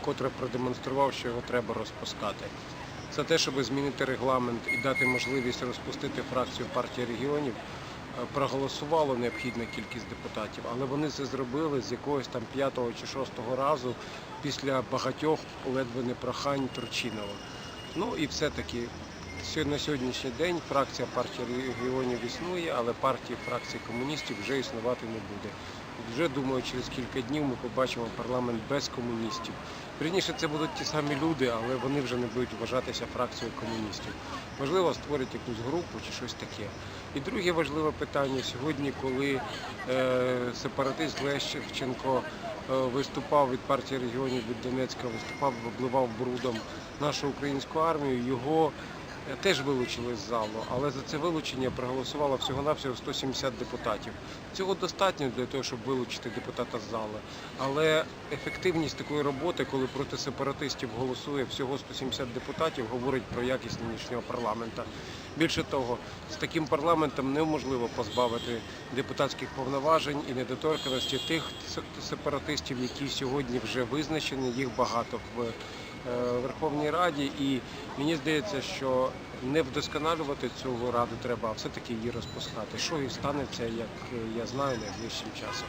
вкотре продемонстрував, що його треба розпускати. За те, щоб змінити регламент і дати можливість розпустити фракцію партії регіонів, е, проголосувало необхідна кількість депутатів, але вони це зробили з якогось там п'ятого чи шостого разу після багатьох ледве не прохань Турчинова. Ну і все-таки на сьогоднішній день фракція партії регіонів існує, але партії фракції комуністів вже існувати не буде. Вже думаю, через кілька днів ми побачимо парламент без комуністів. Вірніше, це будуть ті самі люди, але вони вже не будуть вважатися фракцією комуністів. Можливо, створять якусь групу чи щось таке. І друге важливе питання сьогодні, коли е, сепаратист Лещенко е, виступав від партії регіонів від Донецька, виступав, обливав брудом нашу українську армію. Його теж вилучили з залу, але за це вилучення проголосувало всього-навсього 170 депутатів. Цього достатньо для того, щоб вилучити депутата з зали. Але ефективність такої роботи, коли проти сепаратистів голосує всього 170 депутатів, говорить про якість нинішнього парламента. Більше того, з таким парламентом неможливо позбавити депутатських повноважень і недоторканості тих сепаратистів, які сьогодні вже визначені. Їх багато в е, Верховній Раді, і мені здається, що не вдосконалювати цю раду треба, а все-таки її розпускати. Що і станеться, як я знаю, найближчим часом.